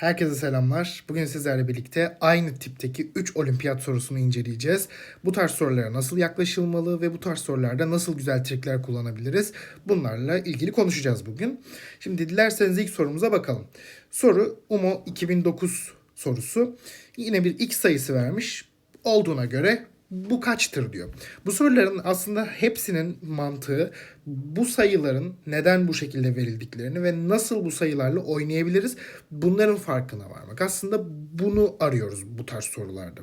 Herkese selamlar. Bugün sizlerle birlikte aynı tipteki 3 olimpiyat sorusunu inceleyeceğiz. Bu tarz sorulara nasıl yaklaşılmalı ve bu tarz sorularda nasıl güzel trikler kullanabiliriz? Bunlarla ilgili konuşacağız bugün. Şimdi dilerseniz ilk sorumuza bakalım. Soru UMO 2009 sorusu. Yine bir x sayısı vermiş. Olduğuna göre bu kaçtır diyor. Bu soruların aslında hepsinin mantığı bu sayıların neden bu şekilde verildiklerini ve nasıl bu sayılarla oynayabiliriz bunların farkına varmak. Aslında bunu arıyoruz bu tarz sorularda.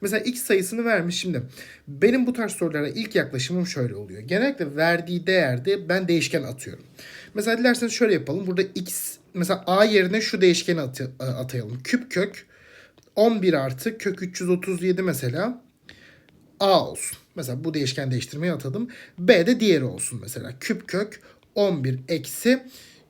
Mesela x sayısını vermiş şimdi. Benim bu tarz sorulara ilk yaklaşımım şöyle oluyor. Genellikle verdiği değerde ben değişken atıyorum. Mesela dilerseniz şöyle yapalım. Burada x mesela a yerine şu değişkeni atayalım. Küp kök 11 artı kök 337 mesela A olsun. Mesela bu değişken değiştirmeyi atadım. B de diğeri olsun mesela. Küp kök 11 eksi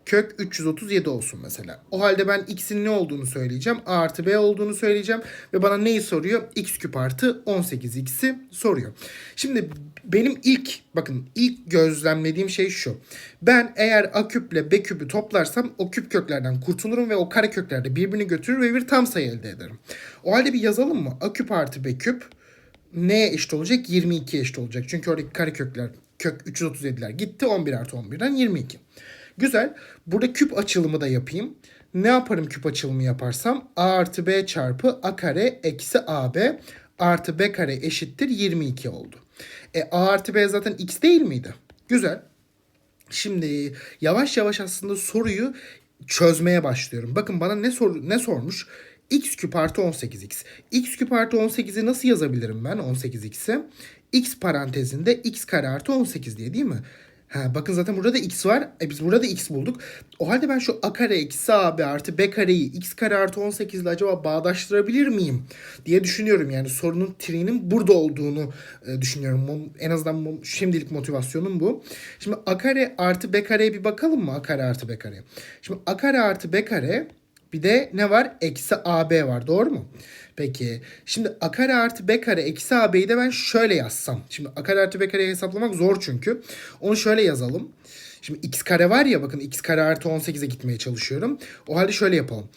kök 337 olsun mesela. O halde ben x'in ne olduğunu söyleyeceğim. A artı B olduğunu söyleyeceğim. Ve bana neyi soruyor? x küp artı 18x'i soruyor. Şimdi benim ilk bakın ilk gözlemlediğim şey şu. Ben eğer a küple b küpü toplarsam o küp köklerden kurtulurum ve o kare kökler de birbirini götürür ve bir tam sayı elde ederim. O halde bir yazalım mı? a küp artı b küp neye eşit olacak? 22'ye eşit olacak. Çünkü oradaki kare kökler kök 337'ler gitti. 11 artı 11'den 22. Güzel. Burada küp açılımı da yapayım. Ne yaparım küp açılımı yaparsam? A artı B çarpı A kare eksi AB artı B kare eşittir 22 oldu. E A artı B zaten X değil miydi? Güzel. Şimdi yavaş yavaş aslında soruyu çözmeye başlıyorum. Bakın bana ne sor ne sormuş? X küp artı 18x. x küp artı 18'i nasıl yazabilirim ben 18x'i? x parantezinde x kare artı 18 diye değil mi? Ha, bakın zaten burada da x var. E biz burada da x bulduk. O halde ben şu a kare eksi ab artı b kareyi x kare artı 18 ile acaba bağdaştırabilir miyim? diye düşünüyorum. Yani sorunun triğinin burada olduğunu e, düşünüyorum. En azından şimdilik motivasyonum bu. Şimdi a kare artı b kareye bir bakalım mı? a kare artı b kare. Şimdi a kare artı b kare bir de ne var? Eksi AB var. Doğru mu? Peki. Şimdi a kare artı b kare eksi AB'yi de ben şöyle yazsam. Şimdi a kare artı b kareyi hesaplamak zor çünkü. Onu şöyle yazalım. Şimdi x kare var ya bakın x kare artı 18'e gitmeye çalışıyorum. O halde şöyle yapalım.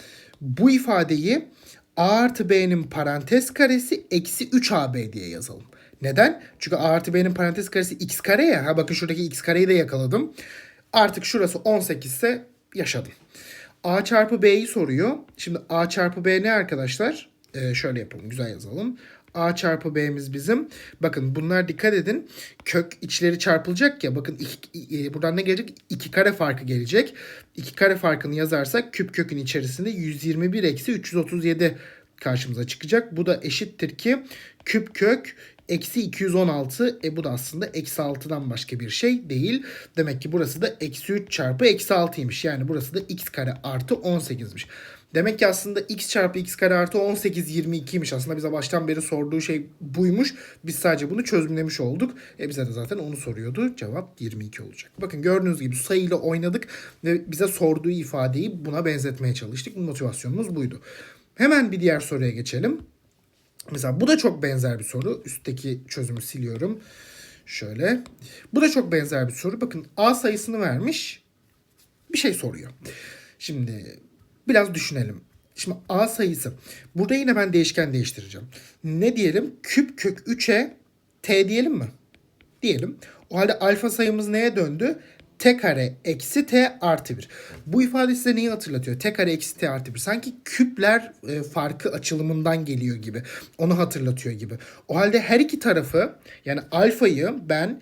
Bu ifadeyi a artı b'nin parantez karesi eksi 3ab diye yazalım. Neden? Çünkü a artı b'nin parantez karesi x kare ya. Ha bakın şuradaki x kareyi de yakaladım. Artık şurası 18 ise yaşadım. A çarpı B'yi soruyor. Şimdi A çarpı B ne arkadaşlar? Ee, şöyle yapalım. Güzel yazalım. A çarpı B'miz bizim. Bakın bunlar dikkat edin. Kök içleri çarpılacak ya. Bakın iki, e, buradan ne gelecek? 2 kare farkı gelecek. 2 kare farkını yazarsak küp kökün içerisinde 121 eksi 337 karşımıza çıkacak. Bu da eşittir ki küp kök eksi 216. E bu da aslında eksi 6'dan başka bir şey değil. Demek ki burası da eksi 3 çarpı eksi 6'ymış. Yani burası da x kare artı 18'miş. Demek ki aslında x çarpı x kare artı 18 22'ymiş. Aslında bize baştan beri sorduğu şey buymuş. Biz sadece bunu çözümlemiş olduk. E bize de zaten onu soruyordu. Cevap 22 olacak. Bakın gördüğünüz gibi sayıyla oynadık ve bize sorduğu ifadeyi buna benzetmeye çalıştık. Motivasyonumuz buydu. Hemen bir diğer soruya geçelim. Mesela bu da çok benzer bir soru. Üstteki çözümü siliyorum. Şöyle. Bu da çok benzer bir soru. Bakın A sayısını vermiş. Bir şey soruyor. Şimdi biraz düşünelim. Şimdi A sayısı. Burada yine ben değişken değiştireceğim. Ne diyelim? Küp kök 3'e T diyelim mi? Diyelim. O halde alfa sayımız neye döndü? T kare eksi T artı 1. Bu ifade size neyi hatırlatıyor? T kare eksi T artı 1. Sanki küpler e, farkı açılımından geliyor gibi. Onu hatırlatıyor gibi. O halde her iki tarafı yani alfayı ben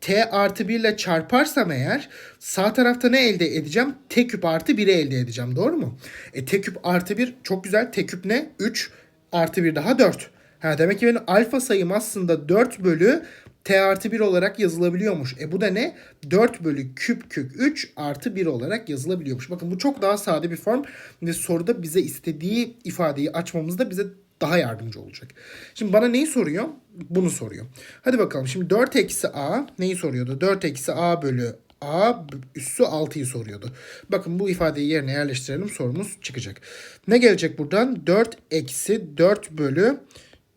t artı 1 ile çarparsam eğer sağ tarafta ne elde edeceğim? t küp artı 1'i elde edeceğim. Doğru mu? E t küp artı 1 çok güzel. t küp ne? 3 artı 1 daha 4. Ha, demek ki benim alfa sayım aslında 4 bölü t artı 1 olarak yazılabiliyormuş. E bu da ne? 4 bölü küp kök 3 artı 1 olarak yazılabiliyormuş. Bakın bu çok daha sade bir form ve soruda bize istediği ifadeyi açmamızda bize daha yardımcı olacak. Şimdi bana neyi soruyor? Bunu soruyor. Hadi bakalım şimdi 4 eksi a neyi soruyordu? 4 eksi a bölü a üssü 6'yı soruyordu. Bakın bu ifadeyi yerine yerleştirelim sorumuz çıkacak. Ne gelecek buradan? 4 eksi 4 bölü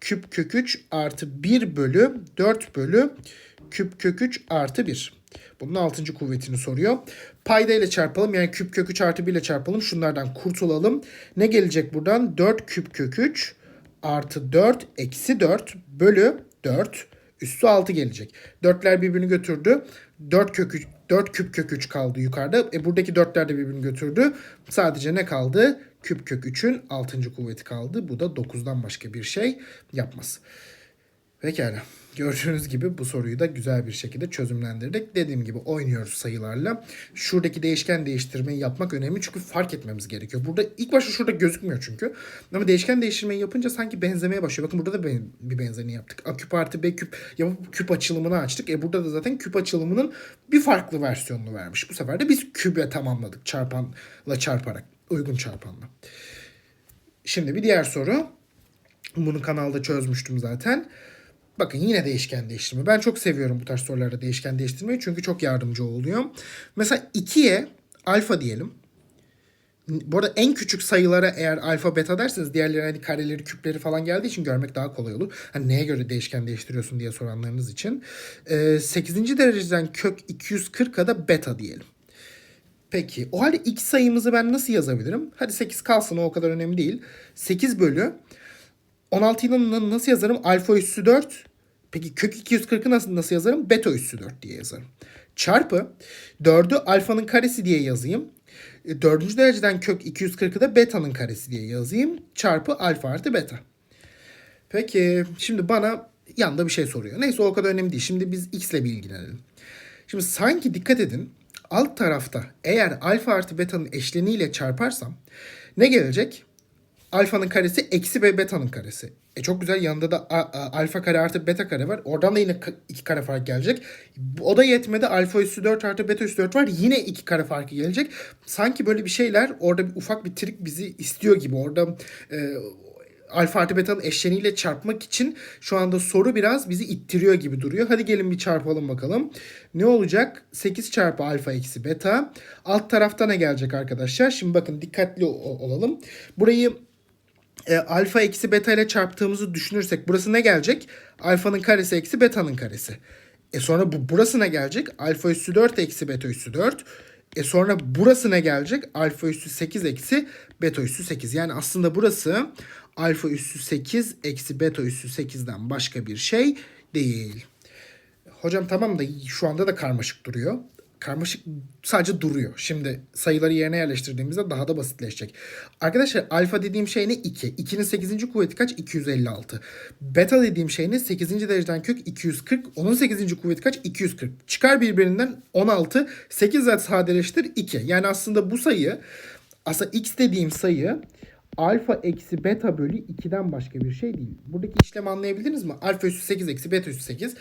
küp kök 3 artı 1 bölü 4 bölü küp kök 3 artı 1. Bunun 6. kuvvetini soruyor. Payda ile çarpalım. Yani küp kök 3 artı 1 ile çarpalım. Şunlardan kurtulalım. Ne gelecek buradan? 4 küp kök 3 artı 4 eksi 4 bölü 4 üstü 6 gelecek. 4'ler birbirini götürdü. 4 kök 3, 4 küp kök 3 kaldı yukarıda. E buradaki 4'ler de birbirini götürdü. Sadece ne kaldı? Küp kök 3'ün 6. kuvveti kaldı. Bu da 9'dan başka bir şey yapmaz. Pekala. Gördüğünüz gibi bu soruyu da güzel bir şekilde çözümlendirdik. Dediğim gibi oynuyoruz sayılarla. Şuradaki değişken değiştirmeyi yapmak önemli çünkü fark etmemiz gerekiyor. Burada ilk başta şurada gözükmüyor çünkü. Ama değişken değiştirmeyi yapınca sanki benzemeye başlıyor. Bakın burada da bir benzerini yaptık. A küp artı B küp yapıp küp açılımını açtık. E burada da zaten küp açılımının bir farklı versiyonunu vermiş. Bu sefer de biz kübe tamamladık çarpanla çarparak. Uygun çarpanla. Şimdi bir diğer soru. Bunu kanalda çözmüştüm zaten. Bakın yine değişken değiştirme. Ben çok seviyorum bu tarz sorularda değişken değiştirmeyi çünkü çok yardımcı oluyor. Mesela 2'ye alfa diyelim. Bu arada en küçük sayılara eğer alfa beta derseniz diğerleri hani kareleri küpleri falan geldiği için görmek daha kolay olur. Hani neye göre değişken değiştiriyorsun diye soranlarınız için. Ee, 8. dereceden kök 240'a da beta diyelim. Peki o halde x sayımızı ben nasıl yazabilirim? Hadi 8 kalsın o kadar önemli değil. 8 bölü 16'yı na- nasıl yazarım? Alfa üssü 4. Peki kök 240'ı nasıl, nasıl yazarım? Beta üssü 4 diye yazarım. Çarpı 4'ü alfanın karesi diye yazayım. E, Dördüncü dereceden kök 240'ı da beta'nın karesi diye yazayım. Çarpı alfa artı beta. Peki şimdi bana yanda bir şey soruyor. Neyse o kadar önemli değil. Şimdi biz x ile bir ilgilenelim. Şimdi sanki dikkat edin alt tarafta eğer alfa artı beta'nın eşleniğiyle çarparsam ne gelecek? Alfanın karesi eksi ve beta'nın karesi. E çok güzel yanında da alfa kare artı beta kare var. Oradan da yine iki kare fark gelecek. O da yetmedi. Alfa üssü 4 artı beta üssü 4 var. Yine iki kare farkı gelecek. Sanki böyle bir şeyler orada bir ufak bir trik bizi istiyor gibi. Orada e, alfa artı beta'nın eşleniğiyle çarpmak için şu anda soru biraz bizi ittiriyor gibi duruyor. Hadi gelin bir çarpalım bakalım. Ne olacak? 8 çarpı alfa eksi beta. Alt tarafta ne gelecek arkadaşlar? Şimdi bakın dikkatli ol- olalım. Burayı e, alfa eksi beta ile çarptığımızı düşünürsek burası ne gelecek? Alfanın karesi eksi beta'nın karesi. E sonra bu burası ne gelecek? Alfa üssü 4 eksi beta üssü 4. E sonra burası ne gelecek? Alfa üssü 8 eksi beta üssü 8. Yani aslında burası alfa üssü 8 eksi beta üssü 8'den başka bir şey değil. Hocam tamam da şu anda da karmaşık duruyor. Karmaşık sadece duruyor. Şimdi sayıları yerine yerleştirdiğimizde daha da basitleşecek. Arkadaşlar alfa dediğim şey ne? 2. 2'nin 8. kuvveti kaç? 256. Beta dediğim şey ne? 8. dereceden kök 240. Onun 8. kuvveti kaç? 240. Çıkar birbirinden 16. 8 zaten sadeleştir 2. Yani aslında bu sayı aslında x dediğim sayı alfa eksi beta bölü 2'den başka bir şey değil. Buradaki işlemi anlayabildiniz mi? Alfa üssü 8 eksi beta üssü 8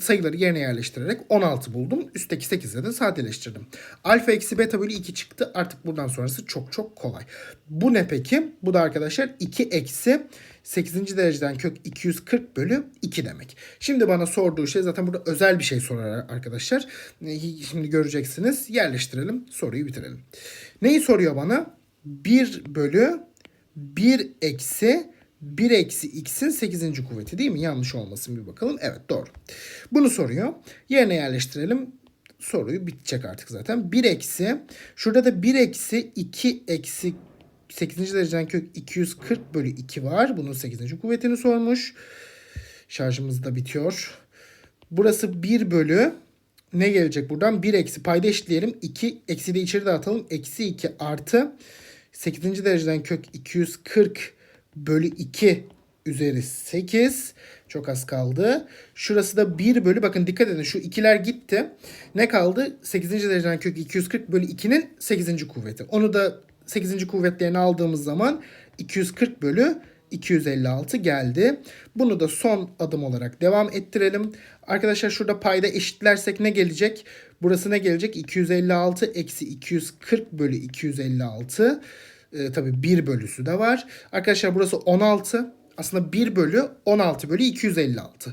sayıları yerine yerleştirerek 16 buldum. Üstteki 8'e de sadeleştirdim. Alfa eksi beta bölü 2 çıktı. Artık buradan sonrası çok çok kolay. Bu ne peki? Bu da arkadaşlar 2 eksi 8. dereceden kök 240 bölü 2 demek. Şimdi bana sorduğu şey zaten burada özel bir şey sorar arkadaşlar. Şimdi göreceksiniz. Yerleştirelim. Soruyu bitirelim. Neyi soruyor bana? 1 bölü 1 eksi 1 eksi x'in 8. kuvveti değil mi? Yanlış olmasın bir bakalım. Evet doğru. Bunu soruyor. Yerine yerleştirelim. Soruyu bitecek artık zaten. 1 eksi şurada da 1 eksi 2 eksi 8. dereceden kök 240 bölü 2 var. Bunun 8. kuvvetini sormuş. Şarjımız da bitiyor. Burası 1 bölü ne gelecek buradan? 1 eksi payda eşitleyelim. 2 eksi de içeri dağıtalım. Eksi 2 artı 8. dereceden kök 240 bölü 2 üzeri 8. Çok az kaldı. Şurası da 1 bölü bakın dikkat edin şu ikiler gitti. Ne kaldı? 8. dereceden kök 240 bölü 2'nin 8. kuvveti. Onu da 8. kuvvetlerini aldığımız zaman 240 bölü 256 geldi. Bunu da son adım olarak devam ettirelim. Arkadaşlar şurada payda eşitlersek ne gelecek? Burası ne gelecek? 256 eksi 240 bölü 256. Ee, tabii 1 bölüsü de var. Arkadaşlar burası 16. Aslında 1 bölü 16 bölü 256.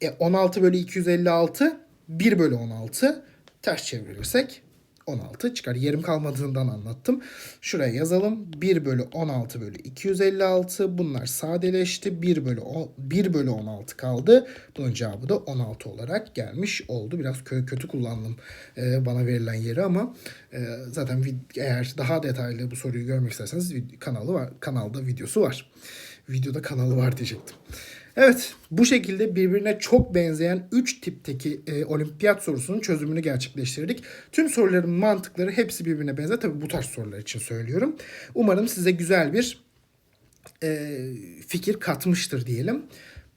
E 16 bölü 256 1 bölü 16. Ters çevirirsek 16 çıkar. Yerim kalmadığından anlattım. Şuraya yazalım. 1 bölü 16 bölü 256. Bunlar sadeleşti. 1 bölü, 10, 1 bölü 16 kaldı. Bunun cevabı da 16 olarak gelmiş oldu. Biraz kö- kötü kullandım e, bana verilen yeri ama Ee, zaten eğer daha detaylı bu soruyu görmek isterseniz kanalı var, kanalda videosu var. Videoda kanalı var diyecektim. Evet bu şekilde birbirine çok benzeyen 3 tipteki e, olimpiyat sorusunun çözümünü gerçekleştirdik. Tüm soruların mantıkları hepsi birbirine benzer. Tabii bu tarz sorular için söylüyorum. Umarım size güzel bir e, fikir katmıştır diyelim.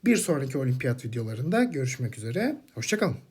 Bir sonraki olimpiyat videolarında görüşmek üzere. Hoşçakalın.